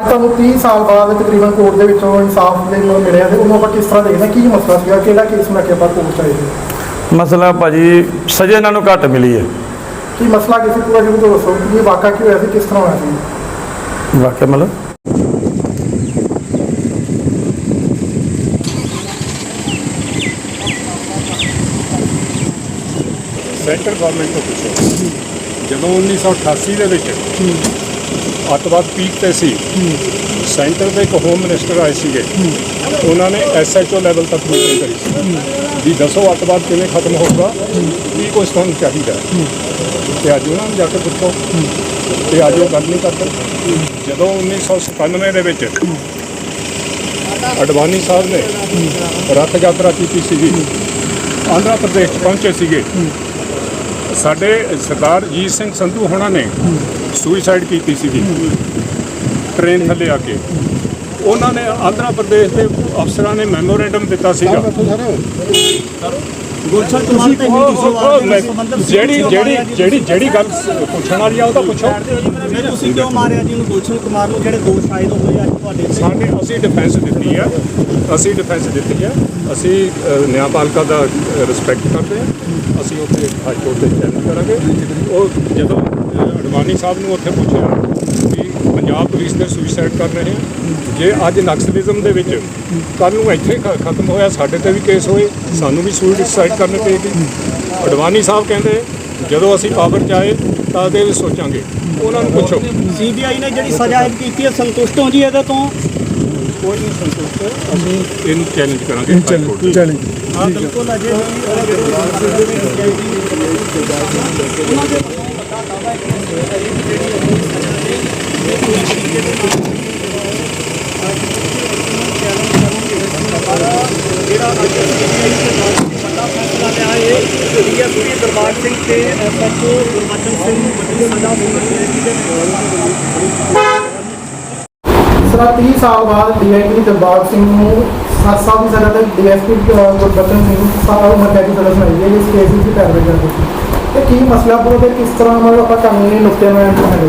ਤੁਹਾਨੂੰ 30 ਸਾਲ ਬਾਅਦ ਤਕਰੀਬਨ ਕੋਰਟ ਦੇ ਵਿੱਚੋਂ ਇਨਸਾਫ ਦੇ ਨੂੰ ਮਿਲਿਆ ਤੇ ਉਹਨੂੰ ਆਪਾਂ ਕਿਸ ਤਰ੍ਹਾਂ ਦੇਖਦੇ? ਕੀ ਮਸਲਾ ਸੀਗਾ? ਕਿਹੜਾ ਕੇਸ ਲੈ ਕੇ ਆਪਾਂ ਕੋਰਟ ਸੀ? ਮਸਲਾ ਭਾਜੀ ਸਜ਼ਾ ਇਹਨਾਂ ਨੂੰ ਘੱਟ ਮਿਲੀ ਹੈ। ਕੀ ਮਸਲਾ ਕਿਸੇ ਪੂਰਾ ਜਿਹਨੂੰ ਤੋਂ ਦੱਸੋ ਕਿ ਇਹ ਵਾਕਾ ਕੀ ਹੋਇਆ ਸੀ? ਕਿਸ ਤਰ੍ਹਾਂ ਹੋਇਆ ਸੀ? ਵਾਕਿਆ ਮਤਲਬ? ਸੈਂਟਰ ਗਵਰਨਮੈਂਟ ਤੋਂ ਪੁੱਛੋ। ਜਦੋਂ 1988 ਦੇ ਵਿੱਚ ਅੱਤਵਾਦ ਪੀਕ ਤੇ ਸੀ। ਸੈਂਟਰ ਦੇ ਇੱਕ ਹੋਮ ਮਿਨਿਸਟਰ ਆਏ ਸੀਗੇ। ਉਹਨਾਂ ਨੇ ਐਸਐਚਓ ਲੈਵਲ ਤੱਕ ਮੀਟਿੰਗ ਕਰੀ ਸੀ। ਵੀ ਦੱਸੋ ਅੱਤਵਾਦ ਕਿਵੇਂ ਖਤਮ ਹੋਊਗਾ, ਕੀ ਕੁਛ ਤੁਹਾਨੂੰ ਚਾਹੀਦਾ ਹੈ? ਤੇ ਅੱਜ ਉਹਨਾਂ ਨੂੰ ਜਾ ਕੇ ਪੁੱਛੋ। ਤੇ ਅੱਜ ਉਹ ਗੱਲ ਨਹੀਂ ਕਰਦੇ। ਜਦੋਂ 1997 ਦੇ ਵਿੱਚ ਅਡਵਾਨੀ ਸਾਹਿਬ ਨੇ ਰੱਥ ਯਾਤਰਾ ਕੀਤੀ ਸੀਗੀ, ਆਂਧਰਾ ਪ੍ਰਦੇਸ਼ 'ਚ ਪਹੁੰਚੇ ਸੀਗੇ। ਸਾਡੇ ਸਰਦਾਰ ਜੀਤ ਸਿੰਘ ਸੰਧੂ ਹੋਣਾ ਨੇ ਸੁਸਾਈਡ ਕੀਤੀ ਸੀਗੀ। ਟ੍ਰੇਨ ਥੱਲੇ ਆ ਕੇ। ਉਹਨਾਂ ਨੇ ਆਂਧਰਾ ਪ੍ਰਦੇਸ਼ ਦੇ ਅਫਸਰਾਂ ਨੇ ਮੈਮੋਰੈਂਡਮ ਦਿੱਤਾ ਸੀਗਾ। ਗੁਲਸ਼ਨ ਕੁਮਾਰ ਤੇ ਉਹ- ਹਿੰਦੂ ਉਹ- ਸਵਾਲ ਉਹ ਦੇ ਮੈਂ- ਸੰਬੰਧਤ ਜਿਹੜੀ ਜਿਹੜੀ ਜਿਹੜੀ ਜਿਹੜੀ ਗੱਲ ਪੁੱਛਣ ਵਾਲੀ ਆ ਉਹ ਤਾਂ ਪੁੱਛੋ। ਨਹੀਂ ਤੁਸੀਂ ਕਿਉਂ ਮਾਰਿਆ ਜੀ ਉਹਨੂੰ ਗੁਲਸ਼ਨ ਕੁਮਾਰ ਨੂੰ? ਜਿਹੜੇ ਦੋ ਸ਼ਾਇਦ ਹੋਏ ਅੱਜ ਤੁਹਾਡੇ? ਸਾਡੇ ਅਸੀਂ ਡਿਫੈਂਸ ਦਿੱਤੀ ਆ। ਅਸੀਂ ਡਿਫੈਂਸ ਦਿੱਤੀ ਆ। ਅਸੀਂ ਨਿਆਂਪਾਲਿਕਾ ਦਾ ਰਿਸਪੈਕਟ ਕਰਦੇ ਆ। ਅਸੀਂ ਉੱਥੇ ਹਾਈ ਕੋਰਟ ਤੇ ਚੈਲੰਜ ਕਰਾਂਗੇ। ਉਹ ਜਦੋਂ ਅਡਵਾਨੀ ਸਾਹਿਬ ਨੂੰ ਉੱਥੇ ਪੁੱਛਿਆ ਪੰਜਾਬ ਪੁਲਿਸ ਦੇ ਸੁਸਾਈਡ ਕਰ ਰਹੇ ਜੇ ਅੱਜ ਨਕਸਲਿਜ਼ਮ ਦੇ ਵਿੱਚ ਕੱਲ ਨੂੰ ਇੱਥੇ ਖਤਮ ਹੋਇਆ ਸਾਡੇ ਤੇ ਵੀ ਕੇਸ ਹੋਏ ਸਾਨੂੰ ਵੀ ਸੁਸਾਈਡ ਕਰਨੇ ਪਏਗੀ। ਅਡਵਾਨੀ ਸਾਹਿਬ ਕਹਿੰਦੇ ਜਦੋਂ ਅਸੀਂ ਪਾਵਰ 'ਚ ਆਏ ਤਾਂ ਇਹਦੇ ਵੀ ਸੋਚਾਂਗੇ। ਉਹਨਾਂ ਨੂੰ ਪੁੱਛੋ। ਸੀਬੀਆਈ ਨੇ ਜਿਹੜੀ ਸਜ਼ਾ ਇਹ ਕੀਤੀ ਹੈ ਸੰਤੁਸ਼ਟ ਹੋ ਜੀ ਇਹਦੇ ਤੋਂ? ਕੋਈ ਨਹੀਂ ਸੰਤੁਸ਼ਟ। ਅਸੀਂ ਇਹਨੂੰ ਚੈਲੰਜ ਕਰਾਂਗੇ ਹਾਈ ਕੋਰਟ। ਹਾਂ ਬਿਲਕੁਲ ਅਜੇ ਜਿਹੜਾ ਅੱਜ ਸੀਬੀਆਈ ਦੇ ਨਾਲ ਵੱਡਾ ਫੈਸਲਾ ਲਿਆ ਹੈ ਡੀਐਸਪੀ ਦਰਬਾਰ ਸਿੰਘ ਤੇ ਐਸਐਚਓ ਗੁਰਬਚਨ ਸਿੰਘ ਨੂੰ ਵੱਡੀ ਸਜ਼ਾ ਮਿਲੀ ਹੈ ਸਰ 30 ਸਾਲ ਬਾਅਦ ਡੀਆਈਪੀ ਦਿਲਬਾਗ ਸਿੰਘ ਨੂੰ 7 ਸਾਲ ਦੀ ਸਜ਼ਾ ਤੇ ਡੀਐਸਪੀ ਗੁਰਬਚਨ ਸਿੰਘ ਨੂੰ ਸਾਲ ਉਮਰ ਕੈਦ ਦੀ ਸਜ਼ਾ ਸੁਣਾਈ ਹੈ ਇਸ ਕੇਸ ਦੀ ਪੈਰਵਾਈ ਕਰਦੇ ਸੀ ਤੇ ਕੀ ਮਸਲਾ ਪੂਰਾ ਤੇ ਕਿਸ ਤਰ੍ਹਾਂ ਮਤਲਬ ਆਪਾਂ ਕਾਨੂੰਨੀ ਨੁਕਤੇ ਨੂੰ ਐਂਟਰ ਕਰਦੇ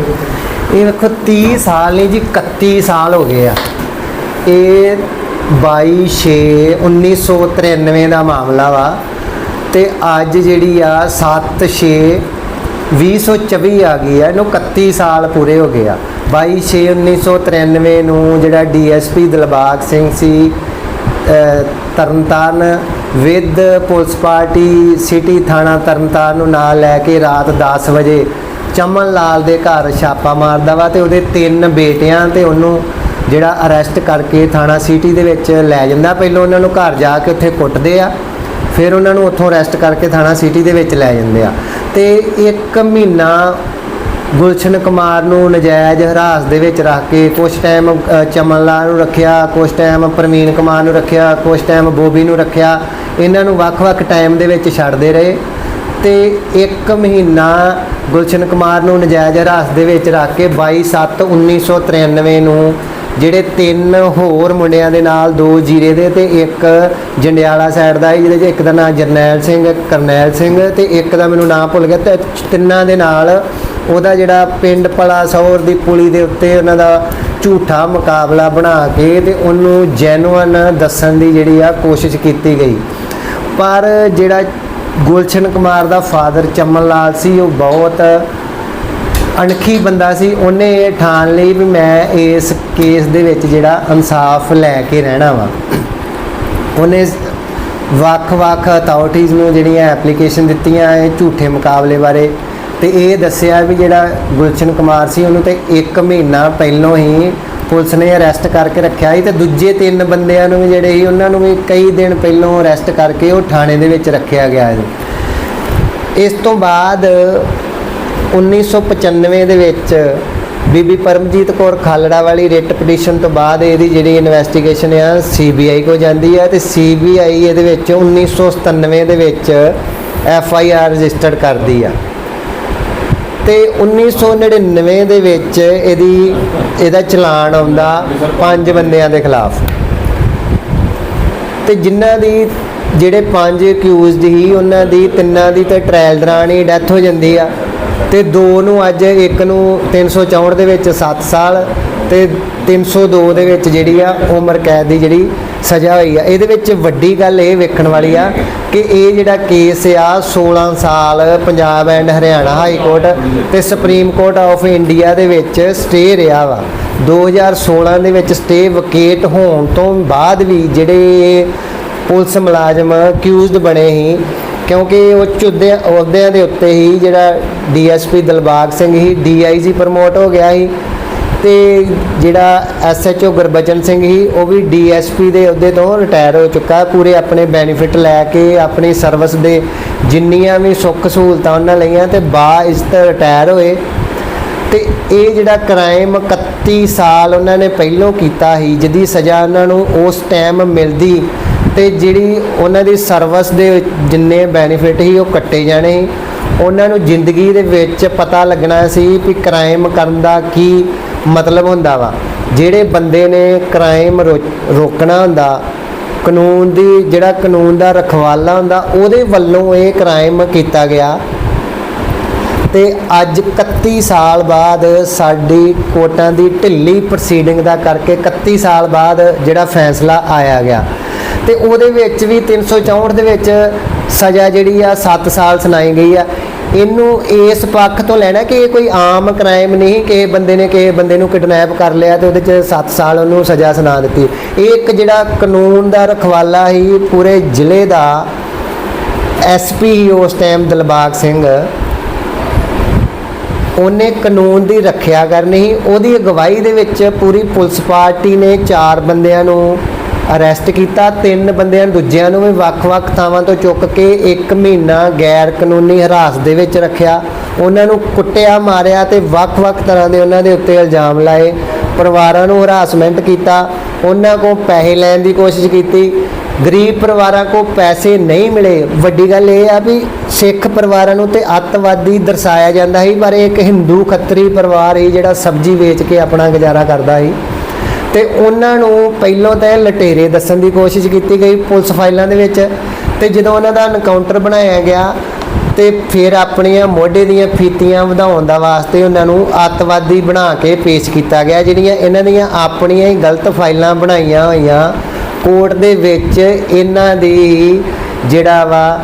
ਇਹ ਵੇਖੋ 30 ਸਾਲ ਨਹੀਂ ਜੀ 31 ਸਾਲ ਹੋ ਗਏ ਆ। ਇਹ 22 6 1993 ਦਾ ਮਾਮਲਾ ਵਾ ਤੇ ਅੱਜ ਜਿਹੜੀ ਆ 7 6 2024 ਆ ਗਈ ਆ, ਇਹਨੂੰ 31 ਸਾਲ ਪੂਰੇ ਹੋ ਗਏ ਆ। 22 6 1993 ਨੂੰ ਜਿਹੜਾ DSP Dilbagh Singh C Tarn Taran with police party city ਥਾਣਾ ਤਰਨਤਾਰਨ ਨੂੰ ਨਾਲ ਲੈ ਕੇ ਰਾਤ 10 ਵਜੇ ਚਮਨ ਲਾਲ ਦੇ ਘਰ ਛਾਪਾ ਮਾਰਦਾ ਵਾ ਤੇ ਉਹਦੇ ਤਿੰਨ ਬੇਟਿਆਂ ਤੇ ਉਹਨੂੰ ਜਿਹੜਾ ਅਰੈਸਟ ਕਰਕੇ ਥਾਣਾ ਸਿਟੀ ਦੇ ਵਿੱਚ ਲੈ ਜਾਂਦਾ। ਪਹਿਲਾਂ ਉਹਨਾਂ ਨੂੰ ਘਰ ਜਾ ਕੇ ਉੱਥੇ ਕੁੱਟਦੇ ਆ ਫਿਰ ਉਹਨਾਂ ਨੂੰ ਉੱਥੋਂ ਅਰੈਸਟ ਕਰਕੇ ਥਾਣਾ ਸਿਟੀ ਦੇ ਵਿੱਚ ਲੈ ਜਾਂਦੇ ਆ। ਤੇ ਇੱਕ ਮਹੀਨਾ ਗੁਲਸ਼ਨ ਕੁਮਾਰ ਨੂੰ ਨਜਾਇਜ਼ ਹਰਾਸ ਦੇ ਵਿੱਚ ਰੱਖ ਕੇ ਕੁਝ ਟਾਈਮ ਅ, ਚਮਨ ਲਾਲ ਨੂੰ ਰੱਖਿਆ ਕੁਝ ਟਾਈਮ ਪ੍ਰਵੀਨ ਕੁਮਾਰ ਨੂੰ ਰੱਖਿਆ ਕੁਝ ਟਾਈਮ ਬੋਬੀ ਨੂੰ ਰੱਖਿਆ ਇਹਨਾਂ ਨੂੰ ਵੱਖ-ਵੱਖ ਟਾਈਮ ਦੇ ਵਿੱਚ ਛੱਡਦੇ ਰਹੇ। ਤੇ ਇੱਕ ਮਹੀਨਾ ਗੁਲਸ਼ਨ ਕੁਮਾਰ ਨੂੰ ਨਜਾਇਜ਼ ਹਰਾਸ ਦੇ ਵਿੱਚ ਰੱਖ ਕੇ 22/7/1993 ਨੂੰ ਜਿਹੜੇ ਤਿੰਨ ਹੋਰ ਮੁੰਡਿਆਂ ਦੇ ਨਾਲ ਦੋ ਜੀਰੇ ਦੇ ਤੇ ਇੱਕ ਜੰਡਿਆਲਾ ਸਾਈਡ ਦਾ ਜਿਹਦੇ 'ਚ ਇੱਕ ਦਾ ਨਾਮ ਜਰਨੈਲ ਸਿੰਘ, ਕਰਨੈਲ ਸਿੰਘ ਤੇ ਇੱਕ ਦਾ ਮੈਨੂੰ ਨਾਮ ਭੁੱਲ ਗਿਆ ਤੇ ਤਿੰਨਾਂ ਦੇ ਨਾਲ ਉਹਦਾ ਜਿਹੜਾ ਪਿੰਡ ਪਲਾਸੌਰ ਦੀ ਪੁਲੀ ਦੇ ਉੱਤੇ ਉਹਨਾਂ ਦਾ ਝੂਠਾ ਮੁਕਾਬਲਾ ਬਣਾ ਕੇ ਤੇ ਉਹਨੂੰ ਜੈਨੂਅਨ ਦੱਸਣ ਦੀ ਜਿਹੜੀ ਆ ਕੋਸ਼ਿਸ਼ ਕੀਤੀ ਗਈ। ਪਰ ਜਿਹੜਾ ਗੁਲਸ਼ਨ ਕੁਮਾਰ ਦਾ ਫਾਦਰ ਚਮਨ ਲਾਲ ਸੀ, ਉਹ ਬਹੁਤ ਅਣਖੀ ਬੰਦਾ ਸੀ। ਉਹਨੇ ਇਹ ਠਾਣ ਲਈ ਵੀ ਮੈਂ ਇਸ ਕੇਸ ਦੇ ਵਿੱਚ ਜਿਹੜਾ ਇਨਸਾਫ ਲੈ ਕੇ ਰਹਿਣਾ ਵਾ। ਉਹਨੇ ਵੱਖ-ਵੱਖ ਅਥਾਰਟੀਆਂ ਨੂੰ ਜਿਹੜੀਆਂ ਐਪਲੀਕੇਸ਼ਨ ਦਿੱਤੀਆਂ ਇਹ ਝੂਠੇ ਮੁਕਾਬਲੇ ਬਾਰੇ ਤੇ ਇਹ ਦੱਸਿਆ ਵੀ ਜਿਹੜਾ ਗੁਲਸ਼ਨ ਕੁਮਾਰ ਸੀ, ਉਹਨੂੰ ਤੇ 1 ਮਹੀਨਾ ਪਹਿਲਾਂ ਹੀ ਪੁਲਿਸ ਨੇ ਅਰੈਸਟ ਕਰਕੇ ਰੱਖਿਆ ਸੀ ਤੇ ਦੂਜੇ ਤਿੰਨ ਬੰਦਿਆਂ ਨੂੰ ਵੀ ਜਿਹੜੇ ਸੀ, ਉਹਨਾਂ ਨੂੰ ਵੀ ਕਈ ਦਿਨ ਪਹਿਲਾਂ ਅਰੈਸਟ ਕਰਕੇ ਉਹ ਥਾਣੇ ਦੇ ਵਿੱਚ ਰੱਖਿਆ ਗਿਆ ਸੀ। ਇਸ ਤੋਂ ਬਾਅਦ 1995 ਦੇ ਵਿੱਚ ਬੀਬੀ ਪਰਮਜੀਤ ਕੌਰ ਖਾਲੜਾ ਵਾਲੀ ਰਿਟ ਪਟੀਸ਼ਨ ਤੋਂ ਬਾਅਦ ਇਹਦੀ ਜਿਹੜੀ ਇਨਵੈਸਟੀਗੇਸ਼ਨ ਆ ਸੀਬੀਆਈ ਕੋ ਜਾਂਦੀ ਹੈ ਤੇ ਸੀਬੀਆਈ ਇਹਦੇ ਵਿੱਚ 1997 ਦੇ ਵਿੱਚ ਐਫ ਆਈ ਆਰ ਰਜਿਸਟਰਡ ਕਰਦੀ ਆ। ਤੇ 1999 ਦੇ ਵਿੱਚ ਇਹਦੀ, ਇਹਦਾ ਚਲਾਨ ਆਉਂਦਾ ਪੰਜ ਬੰਦਿਆਂ ਦੇ ਖਿਲਾਫ। ਤੇ ਜਿਨ੍ਹਾਂ ਦੀ, ਜਿਹੜੇ ਪੰਜ ਅਕਿਊਜ਼ਡ ਸੀ, ਉਹਨਾਂ ਦੀ ਤਿੰਨਾਂ ਦੀ ਤਾਂ ਟ੍ਰਾਇਲ ਦੌਰਾਨ ਹੀ ਡੈਥ ਹੋ ਜਾਂਦੀ ਆ। ਤੇ ਦੋ ਨੂੰ ਅੱਜ, ਇੱਕ ਨੂੰ 364 ਦੇ ਵਿੱਚ 7 ਸਾਲ ਤੇ 302 ਦੇ ਵਿੱਚ ਜਿਹੜੀ ਆ ਉਮਰ ਕੈਦ ਦੀ ਜਿਹੜੀ ਸਜ਼ਾ ਹੋਈ ਆ, ਇਹਦੇ ਵਿੱਚ ਵੱਡੀ ਗੱਲ ਇਹ ਵੇਖਣ ਵਾਲੀ ਆ ਕਿ ਇਹ ਜਿਹੜਾ ਕੇਸ ਆ 16 ਸਾਲ Punjab and Haryana High Court ਤੇ ਸੁਪਰੀਮ ਕੋਰਟ ਆਫ ਇੰਡੀਆ ਦੇ ਵਿੱਚ ਸਟੇ ਰਿਹਾ ਵਾ। 2016 ਦੇ ਵਿੱਚ ਸਟੇ ਵਕੇਟ ਹੋਣ ਤੋਂ ਬਾਅਦ ਵੀ ਜਿਹੜੇ ਪੁਲਿਸ ਮੁਲਾਜ਼ਮ ਅਕਿਊਜ਼ਡ ਬਣੇ ਸੀ, ਕਿਉਂਕਿ ਉਹ ਅਹੁਦਿਆਂ ਅਹੁਦਿਆਂ ਦੇ ਉੱਤੇ ਹੀ ਜਿਹੜਾ ਡੀਐਸਪੀ ਦਿਲਬਾਗ ਸਿੰਘ ਹੀ ਡੀਆਈਜੀ ਪ੍ਰਮੋਟ ਹੋ ਗਿਆ ਸੀ ਤੇ ਜਿਹੜਾ ਐਸਐਚਓ ਗੁਰਬਚਨ ਸਿੰਘ ਸੀ, ਉਹ ਵੀ ਡੀਐਸਪੀ ਦੇ ਅਹੁਦੇ ਤੋਂ ਰਿਟਾਇਰ ਹੋ ਚੁੱਕਾ ਪੂਰੇ ਆਪਣੇ ਬੈਨੀਫਿਟ ਲੈ ਕੇ, ਆਪਣੀ ਸਰਵਿਸ ਦੇ ਜਿੰਨੀਆਂ ਵੀ ਸੁੱਖ ਸਹੂਲਤਾਂ ਉਹਨਾਂ ਲਈਆਂ ਤੇ ਬਾ ਇਜ਼ਤ ਰਿਟਾਇਰ ਹੋਏ। ਤੇ ਇਹ ਜਿਹੜਾ ਕ੍ਰਾਈਮ 31 ਸਾਲ ਉਹਨਾਂ ਨੇ ਪਹਿਲੋਂ ਕੀਤਾ ਸੀ, ਜਿਹਦੀ ਸਜ਼ਾ ਉਹਨਾਂ ਨੂੰ ਉਸ ਟਾਈਮ ਮਿਲਦੀ ਤੇ ਜਿਹੜੀ ਉਹਨਾਂ ਦੀ ਸਰਵਿਸ ਦੇ ਜਿੰਨੇ ਬੈਨੀਫਿਟ ਸੀ, ਉਹ ਕੱਟੇ ਜਾਣੇ ਸੀ। ਉਹਨਾਂ ਨੂੰ ਜ਼ਿੰਦਗੀ ਦੇ ਵਿੱਚ ਪਤਾ ਲੱਗਣਾ ਸੀ ਵੀ ਕ੍ਰਾਈਮ ਕਰਨ ਦਾ ਕੀ ਮਤਲਬ ਹੁੰਦਾ ਵਾ, ਜਿਹੜੇ ਬੰਦੇ ਨੇ ਕ੍ਰਾਈਮ ਰੋਕਣਾ ਹੁੰਦਾ, ਕਾਨੂੰਨ ਦੀ, ਜਿਹੜਾ ਕਾਨੂੰਨ ਦਾ ਰਖਵਾਲਾ ਹੁੰਦਾ, ਉਹਦੇ ਵੱਲੋਂ ਇਹ ਕ੍ਰਾਈਮ ਕੀਤਾ ਗਿਆ। ਤੇ ਅੱਜ 31 ਸਾਲ ਬਾਅਦ ਸਾਡੀ ਕੋਟਾਂ ਦੀ ਢਿੱਲੀ ਪ੍ਰੋਸੀਡਿੰਗ ਦਾ ਕਰਕੇ 31 ਸਾਲ ਬਾਅਦ ਜਿਹੜਾ ਫੈਸਲਾ ਆਇਆ ਗਿਆ। ਤੇ ਉਹਦੇ ਵਿੱਚ ਵੀ 364 ਦੇ ਵਿੱਚ ਸਜ਼ਾ ਜਿਹੜੀ ਆ 7 ਸਾਲ ਸੁਣਾਈ ਗਈ ਆ। ਇਹਨੂੰ ਇਸ ਪੱਖ ਤੋਂ ਲੈਣਾ ਕਿ ਇਹ ਕੋਈ ਆਮ ਕ੍ਰਾਈਮ ਨਹੀਂ ਕਿ ਬੰਦੇ ਨੇ ਕਿਸੇ ਬੰਦੇ ਨੂੰ ਕਿਡਨੈਪ ਕਰ ਲਿਆ ਤੇ ਉਹਦੇ 'ਚ 7 ਸਾਲ ਉਹਨੂੰ ਸਜ਼ਾ ਸੁਣਾ ਦਿੱਤੀ। ਇਹ ਇੱਕ ਜਿਹੜਾ ਕਾਨੂੰਨ ਦਾ ਰਖਵਾਲਾ ਹੀ ਪੂਰੇ ਜ਼ਿਲ੍ਹੇ ਦਾ ਐਸਪੀ ਉਸ ਟਾਈਮ ਦਿਲਬਾਗ ਸਿੰਘ। ਉਹਨੇ ਕਾਨੂੰਨ ਦੀ ਰੱਖਿਆ ਕਰਨੀ ਸੀ। ਉਹਦੀ ਅਗਵਾਈ ਦੇ ਵਿੱਚ ਪੂਰੀ ਪੁਲਿਸ ਪਾਰਟੀ ਨੇ ਚਾਰ ਬੰਦਿਆਂ ਨੂੰ ਅਰੈਸਟ ਕੀਤਾ। ਤਿੰਨ ਬੰਦਿਆਂ ਦੂਜਿਆਂ ਨੂੰ ਵੀ ਵੱਖ-ਵੱਖ ਥਾਵਾਂ ਤੋਂ ਚੁੱਕ ਕੇ 1 ਮਹੀਨਾ ਗੈਰ ਕਾਨੂੰਨੀ ਹਿਰਾਸਤ ਦੇ ਵਿੱਚ ਰੱਖਿਆ। ਉਹਨਾਂ ਨੂੰ ਕੁੱਟਿਆ, ਮਾਰਿਆ ਤੇ ਵੱਖ-ਵੱਖ ਤਰ੍ਹਾਂ ਦੇ ਉਹਨਾਂ ਦੇ ਉੱਤੇ ਇਲਜ਼ਾਮ ਲਾਏ। ਪਰਿਵਾਰਾਂ ਨੂੰ ਹਰਾਸਮੈਂਟ ਕੀਤਾ। ਉਹਨਾਂ ਕੋਲ ਪੈਸੇ ਲੈਣ ਦੀ ਕੋਸ਼ਿਸ਼ ਕੀਤੀ। ਗਰੀਬ ਪਰਿਵਾਰਾਂ ਕੋ ਪੈਸੇ ਨਹੀਂ ਮਿਲੇ। ਵੱਡੀ ਗੱਲ ਇਹ ਆ ਵੀ ਸਿੱਖ ਪਰਿਵਾਰਾਂ ਨੂੰ ਤੇ ਅੱਤਵਾਦੀ ਦਰਸਾਇਆ ਜਾਂਦਾ ਸੀ, ਪਰ ਇਹ ਇੱਕ ਹਿੰਦੂ ਖੱਤਰੀ ਪਰਿਵਾਰ ਹੀ ਜਿਹੜਾ ਸਬਜ਼ੀ ਵੇਚ ਕੇ ਆਪਣਾ ਗੁਜ਼ਾਰਾ ਕਰਦਾ ਸੀ। ਤੇ ਉਹਨਾਂ ਨੂੰ ਪਹਿਲਾਂ ਤਾਂ ਲਟੇਰੇ ਦੱਸਣ ਦੀ ਕੋਸ਼ਿਸ਼ ਕੀਤੀ ਗਈ ਪੁਲਿਸ ਫਾਈਲਾਂ ਦੇ ਵਿੱਚ ਤੇ ਜਦੋਂ ਉਹਨਾਂ ਦਾ ਐਨਕਾਊਂਟਰ ਬਣਾਇਆ ਗਿਆ ਤੇ ਫਿਰ ਆਪਣੀਆਂ ਮੋਢੇ ਦੀਆਂ ਫੀਤੀਆਂ ਵਧਾਉਣ ਦਾ ਵਾਸਤੇ ਉਹਨਾਂ ਨੂੰ ਅੱਤਵਾਦੀ ਬਣਾ ਕੇ ਪੇਸ਼ ਕੀਤਾ ਗਿਆ, ਜਿਹੜੀਆਂ ਇਹਨਾਂ ਦੀਆਂ ਆਪਣੀਆਂ ਹੀ ਗਲਤ ਫਾਈਲਾਂ ਬਣਾਈਆਂ ਹੋਈਆਂ। ਕੋਰਟ ਦੇ ਵਿੱਚ ਇਹਨਾਂ ਦੀ ਜਿਹੜਾ ਵਾ,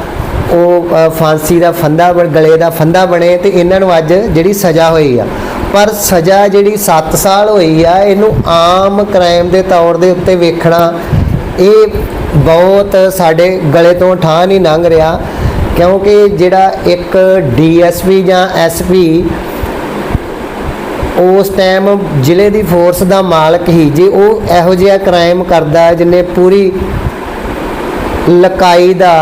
ਉਹ ਫਾਂਸੀ ਦਾ ਫੰਦਾ ਬਣ ਗਲੇ ਦਾ ਫੰਦਾ ਬਣੇ ਤੇ ਇਹਨਾਂ ਨੂੰ ਅੱਜ ਜਿਹੜੀ ਸਜ਼ਾ ਹੋਈ ਆ। ਪਰ ਸਜ਼ਾ ਜਿਹੜੀ 7 ਸਾਲ ਹੋਈ ਆ, ਇਹਨੂੰ ਆਮ ਕ੍ਰਾਈਮ ਦੇ ਤੌਰ ਦੇ ਉੱਤੇ ਵੇਖਣਾ, ਇਹ ਬਹੁਤ ਸਾਡੇ ਗਲੇ ਤੋਂ ਠਾਹ ਨਹੀਂ ਲੰਘ ਰਿਹਾ। ਕਿਉਂਕਿ ਜਿਹੜਾ ਇੱਕ ਡੀਐਸਪੀ ਜਾਂ ਐਸਪੀ ਉਸ ਟਾਈਮ ਜ਼ਿਲ੍ਹੇ ਦੀ ਫੋਰਸ ਦਾ ਮਾਲਕ ਹੀ, ਜੇ ਉਹ ਇਹੋ ਜਿਹਾ ਕ੍ਰਾਈਮ ਕਰਦਾ ਜਿਹਨੇ ਪੂਰੀ ਲਕਾਈ ਦਾ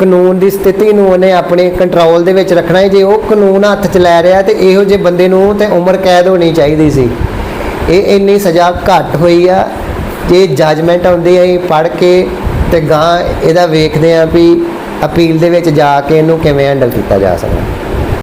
ਕਾਨੂੰਨ ਦੀ ਸਥਿਤੀ ਨੂੰ ਉਹਨੇ ਆਪਣੇ ਕੰਟਰੋਲ ਦੇ ਵਿੱਚ ਰੱਖਣਾ ਹੈ। ਜੇ ਉਹ ਕਾਨੂੰਨ ਹੱਥ 'ਚ ਲੈ ਰਿਹਾ ਤੇ ਇਹੋ ਜਿਹੇ ਬੰਦੇ ਨੂੰ ਤੇ ਉਮਰ ਕੈਦ ਹੋਣੀ ਚਾਹੀਦੀ ਸੀ। ਇਹ ਇੰਨੀ ਸਜ਼ਾ ਘੱਟ ਹੋਈ ਆ। ਜੇ ਜੱਜਮੈਂਟ ਆਉਂਦੀ ਹੈ ਪੜ੍ਹ ਕੇ ਤੇ ਗਾਂ ਇਹਦਾ ਵੇਖਦੇ ਆਂ ਵੀ ਅਪੀਲ ਦੇ ਵਿੱਚ ਜਾ ਕੇ ਇਹਨੂੰ ਕਿਵੇਂ ਹੈਂਡਲ ਕੀਤਾ ਜਾ ਸਕਦਾ।